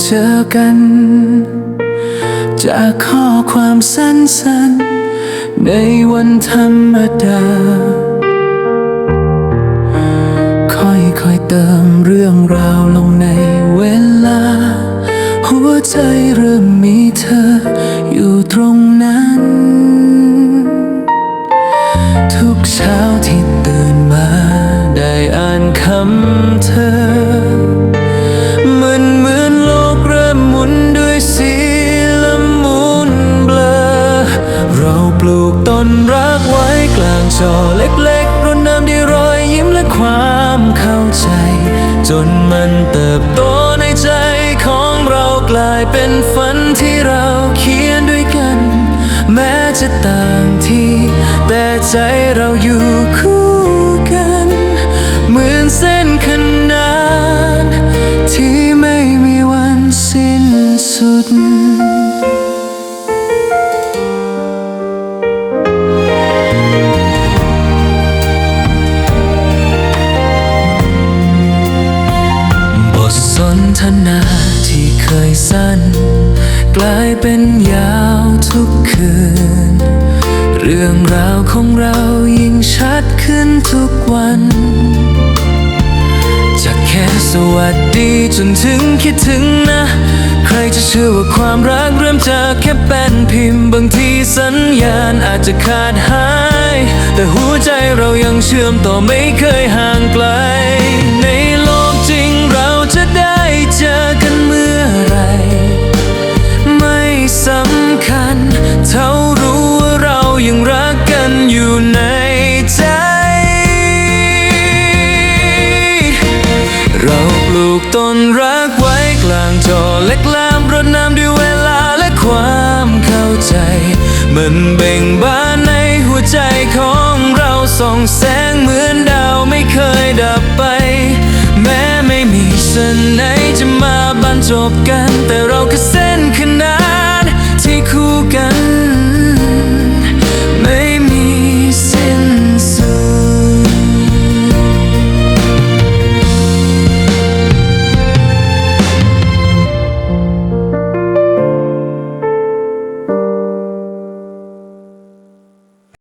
เจอกัน จากข้อความสั้นๆ ในวันธรรมดา ค่อยๆเติมเรื่องราวลงในเวลา หัวใจเริ่มมีเธออยู่ตรงนั้น ทุกเช้าที่ตื่นมาได้อ่านคำ อเล็กๆรดน้ำด้วยรอยยิ้มและความเข้าใจ จนมันเติบโตในใจของเรากลายเป็นฝันที่เราเขียนด้วยกัน แม้จะต่างที่ แต่ใจเราอยู่คู่ นทนาที่เคยสั้น กลายเป็นยาวทุกคืน เรื่องราวของเรายิ่งชัดขึ้นทุกวัน จากแค่สวัสดีจนถึงคิดถึงนะ ใครจะเชื่อว่าความรักเริ่มจากแค่แป้นพิมพ์ บางทีสัญญาณอาจจะขาดหาย แต่หัวใจเรายังเชื่อมต่อไม่เคยห่างไกล ต้นรักไว้กลางจอเล็กแลมรดน้ำด้วยเวลาและความเข้าใจ มันเบ่งบานในหัวใจของเราส่องแสงเหมือนดาวไม่เคยดับไป แม้ไม่มีเส้นไหนจะมาบรรจบกัน แต่เราคือเส้นขนาที่คู่กัน